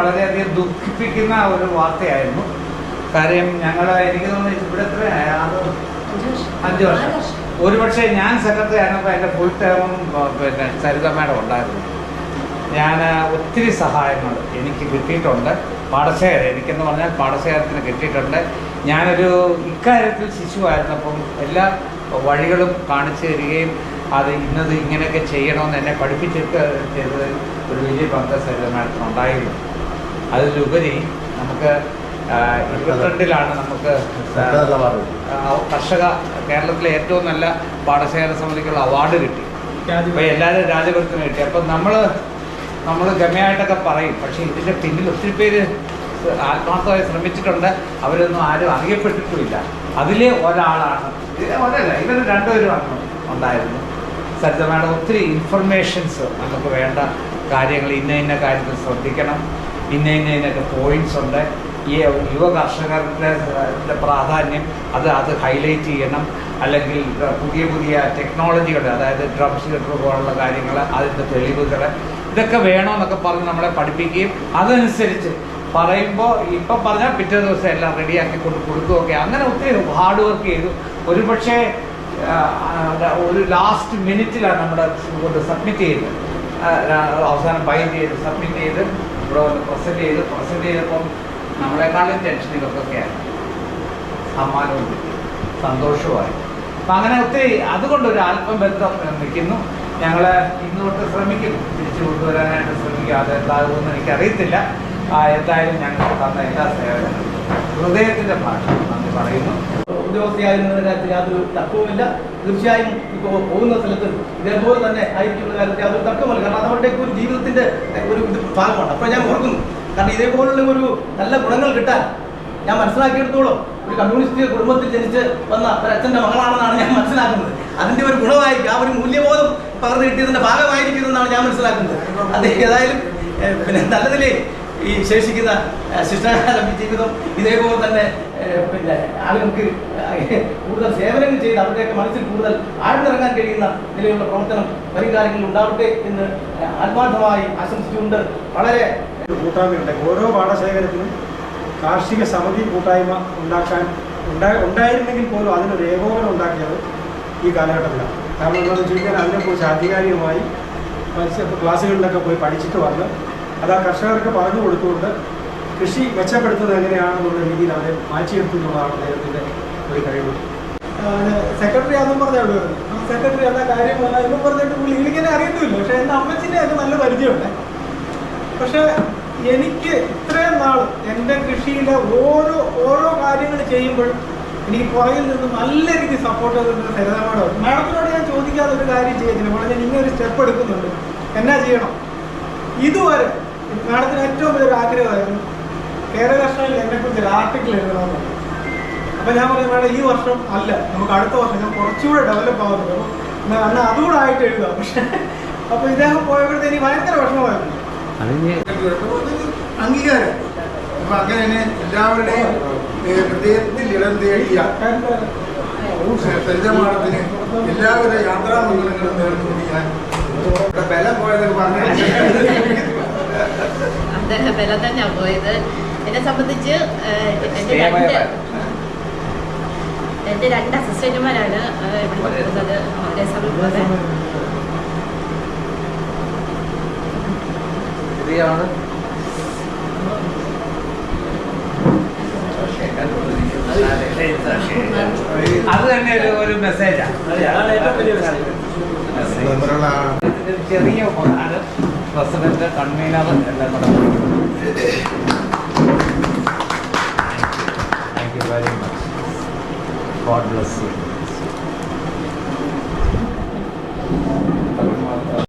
വളരെയധികം ദുഃഖിപ്പിക്കുന്ന ഒരു വാർത്തയായിരുന്നു. കാര്യം ഞങ്ങൾ എനിക്ക് തോന്നുന്നു ഇവിടെ എത്ര അഞ്ച് വർഷം. ഒരുപക്ഷെ ഞാൻ സെക്രട്ടറി ആയിരുന്നപ്പോൾ എന്റെ ഫുൾ ടൈമും പിന്നെ സരിത മാഡം ഉണ്ടായിരുന്നു. ഞാൻ ഒത്തിരി സഹായങ്ങൾ എനിക്ക് കിട്ടിയിട്ടുണ്ട്. പാടശേഖരം എനിക്കെന്ന് പറഞ്ഞാൽ പാടശേഖരത്തിന് കിട്ടിയിട്ടുണ്ട്. ഞാനൊരു ഇക്കാര്യത്തിൽ ശിശുവായിരുന്നപ്പം എല്ലാ വഴികളും കാണിച്ചു തരികയും അത് ഇന്നത് ഇങ്ങനെയൊക്കെ ചെയ്യണമെന്ന് എന്നെ പഠിപ്പിച്ചിട്ട് ചെയ്തത് ഒരു വലിയ പങ്ക് സരിത മാഡത്തിന് ഉണ്ടായിരുന്നു. അതിലുപരി നമുക്ക് ഇരുപത്തിരണ്ടിലാണ് നമുക്ക് കർഷക കേരളത്തിലെ ഏറ്റവും നല്ല പാടശേഖര സമിതിക്കുള്ള അവാർഡ് കിട്ടി. അപ്പോൾ എല്ലാവരും രാജപുരത്തിന് കിട്ടി. അപ്പം നമ്മൾ നമ്മൾ ഗമയായിട്ടൊക്കെ പറയും. പക്ഷേ ഇതിന്റെ പിന്നിൽ ഒത്തിരി പേര് ആത്മാർത്ഥമായി ശ്രമിച്ചിട്ടുണ്ട്. അവരൊന്നും ആരും അറിയപ്പെട്ടിട്ടുമില്ല. അതിലെ ഒരാളാണ് ഒരല്ല ഇവർ രണ്ടുപേരും ഉണ്ടായിരുന്നു. സരിത മാഡം ഒത്തിരി ഇൻഫർമേഷൻസ് നമുക്ക് വേണ്ട കാര്യങ്ങൾ ഇന്ന ഇന്ന കാര്യത്തിൽ ശ്രദ്ധിക്കണം. ഇന്ന ഇന്ന പോയിന്റ്സ് ഉണ്ട്. ഈ യുവ കർഷകരുടെ പ്രാധാന്യം അത് അത് ഹൈലൈറ്റ് ചെയ്യണം. അല്ലെങ്കിൽ പുതിയ പുതിയ ടെക്നോളജികൾ അതായത് ഡ്രം ഷീറ്റർ പോലുള്ള കാര്യങ്ങൾ അതിന്റെ തെളിവുകൾ ഇതൊക്കെ വേണമെന്നൊക്കെ പറഞ്ഞ് നമ്മളെ പഠിപ്പിക്കുകയും അതനുസരിച്ച് പറയുമ്പോൾ ഇപ്പം പറഞ്ഞാൽ പിറ്റേ ദിവസം എല്ലാം റെഡിയാക്കി കൊണ്ട് കൊടുക്കുകയൊക്കെ. അങ്ങനെ ഒത്തിരി ഹാർഡ് വർക്ക് ചെയ്തു. ഒരുപക്ഷെ ഒരു ലാസ്റ്റ് മിനിറ്റിലാണ് നമ്മുടെ കൊണ്ട് സബ്മിറ്റ് ആ, അവസാനം ബൈ ചെയ്ത് സബ്മിറ്റ് ചെയ്ത് ഇവിടെ വന്ന് പ്രസന്റ് ചെയ്ത് പ്രസന്റ് ചെയ്തപ്പം നമ്മളെക്കാളും ടെൻഷൻ ഇവർക്കൊക്കെയാണ്. സമ്മാനവും കിട്ടി സന്തോഷവുമായി. അപ്പം അങ്ങനെ ഒത്തിരി അതുകൊണ്ട് ഒരു ആത്മബന്ധം നിൽക്കുന്നു. ഞങ്ങൾ ഇന്ന് തൊട്ട് ശ്രമിക്കും തിരിച്ചു കൊണ്ടുവരാനായിട്ട് ശ്രമിക്കും. അത് എന്താകുമെന്ന് എനിക്കറിയത്തില്ല. എന്തായാലും ഞങ്ങൾക്ക് തന്ന എല്ലാ സേവനങ്ങളും. ഹൃദയത്തിന്റെ ഭാഷ നന്ദി പറയുന്നു. ഉദ്യോഗസ്ഥയായിരുന്നതിന്റെ കാര്യത്തിൽ യാതൊരു തർക്കവുമില്ല. തീർച്ചയായും ഇപ്പോൾ പോകുന്ന സ്ഥലത്ത് ഇതേപോലെ തന്നെ ആയിരിക്കുന്ന കാര്യത്തിൽ യാതൊരു തർക്കമല്ല കാരണം അവരുടെയൊക്കെ ഒരു ജീവിതത്തിന്റെ ഒരു ഇത് ഭാഗമാണ്. അപ്പോൾ ഞാൻ ഓർക്കുന്നു. കാരണം ഇതേപോലുള്ള ഒരു നല്ല ഗുണങ്ങൾ കിട്ടാൻ ഞാൻ മനസ്സിലാക്കിയെടുത്തോളം ഒരു കമ്മ്യൂണിസ്റ്റ് കുടുംബത്തിൽ ജനിച്ച് വന്ന ഒരു അച്ഛന്റെ മകളാണെന്നാണ് ഞാൻ മനസ്സിലാക്കുന്നത്. അതിന്റെ ഒരു ഗുണമായിരിക്കും. ആ ഒരു മൂല്യബോധം പകർന്നു കിട്ടിയതിന്റെ ഭാഗമായിരിക്കും എന്നാണ് ഞാൻ മനസ്സിലാക്കുന്നത്. അത് ഏതായാലും പിന്നെ നല്ലതിലേ ഈ ശേഷിക്കുന്ന ശിഷ്ടാചാര ജീവിതം ഇതേപോലെ തന്നെ പിന്നെ ആളുകൾക്ക് കൂടുതൽ സേവനങ്ങൾ ചെയ്ത് അവരുടെയൊക്കെ മനസ്സിൽ കൂടുതൽ ആഴ്ന്നിറങ്ങാൻ കഴിയുന്ന നിലയിലുള്ള പ്രവർത്തനം വരും കാലങ്ങളിൽ ഉണ്ടാവട്ടെ എന്ന് ആത്മാർത്ഥമായി ആശംസിച്ചുകൊണ്ട് വളരെ കൂട്ടായ്മയുണ്ട് ഓരോ പാടശേഖരത്തിനും കാർഷിക സമിതി കൂട്ടായ്മ ഉണ്ടാക്കാൻ ഉണ്ടാ ഉണ്ടായിരുന്നെങ്കിൽ പോലും അതിനൊരു ഏകോപനം ഉണ്ടാക്കിയത് ഈ കാലഘട്ടത്തിലാണ്. കാരണം എന്താണെന്ന് വെച്ച് കഴിഞ്ഞാൽ അതിനെക്കുറിച്ച് ആധികാരികമായി ക്ലാസ്സുകളിലൊക്കെ പോയി പഠിച്ചിട്ട് വന്ന് അത് ആ കർഷകർക്ക് പറഞ്ഞു കൊടുത്തുകൊണ്ട് കൃഷി മെച്ചപ്പെടുത്തുന്നത് എങ്ങനെയാണെന്നുള്ള രീതിയിൽ അവരെ മാറ്റിയെടുത്തുന്നതാണ് അദ്ദേഹത്തിന്റെ ഒരു കഴിവ്. സെക്രട്ടറി ആണെന്ന് പറഞ്ഞു ആ സെക്രട്ടറി എല്ലാ കാര്യം പറഞ്ഞാൽ പറഞ്ഞിട്ട് പുള്ളി ഇങ്ങനെ അറിയത്തുമില്ല. പക്ഷെ എന്റെ അമ്മച്ചിന് ഒക്കെ നല്ല പരിചയമുണ്ട്. പക്ഷെ എനിക്ക് ഇത്രയും നാൾ എന്റെ കൃഷിയിലെ ഓരോ ഓരോ കാര്യങ്ങൾ ചെയ്യുമ്പോൾ എനിക്ക് പുറകിൽ നിന്ന് നല്ല രീതിയിൽ സപ്പോർട്ട് ചെയ്തിട്ടുണ്ട് സരിതാമോട് മാഡത്തിനോട് ഞാൻ ചോദിക്കാതെ ഒരു കാര്യം ചെയ്യത്തില്ല. മോളെ ഞാൻ ഇങ്ങനെ ഒരു സ്റ്റെപ്പ് എടുക്കുന്നുണ്ട്. എന്നാ ചെയ്യണം? ഇതുവരെ മാഡത്തിന് ഏറ്റവും വലിയൊരു ആഗ്രഹമായിരുന്നു കേരള കർഷകരിൽ എന്നെക്കുറിച്ച് ഒരു ആർട്ടിക്കിൾ എഴുതണമെന്ന് അപ്പൊ ഞാൻ പറഞ്ഞു മേഡം ഈ വർഷം അല്ല നമുക്ക് അടുത്ത വർഷം ഞാൻ കുറച്ചുകൂടെ ഡെവലപ്പ് ആവുന്നുണ്ട്. അപ്പൊ അന്ന് അതുകൂടെ ആയിട്ട് എഴുതാം. പക്ഷെ അപ്പൊ ഇദ്ദേഹം ഇനി ഭയങ്കര വിഷമമായിരുന്നു. അംഗീകാരം. അപ്പൊ അങ്ങനെ തന്നെ എല്ലാവരുടെയും ഹൃദയത്തിൽ ഇടം തേടിയ സരിതമാണത്തിന് എല്ലാവിധ യാത്രാമംഗളങ്ങളും നേർന്നുകൊണ്ട് ഞാൻ ഇവിടെ ബലം പോയതൊക്കെ പറഞ്ഞു അദ്ദേഹം ബലം തന്നെയാ പോയത്. എന്നെ സംബന്ധിച്ച് എന്റെ എന്റെ രണ്ട് എന്റെ രണ്ട് അസിസ്റ്റന്റുമാരാണ് ഇവിടെ ഒരേ സമയം ശരിയാണ് അത് തന്നെ ഒരു മെസ്സേജാണ്. ചെറിയ പ്രസിഡന്റ് കൺവീനർ എല്ലാം കൂടെ. very much. God bless you.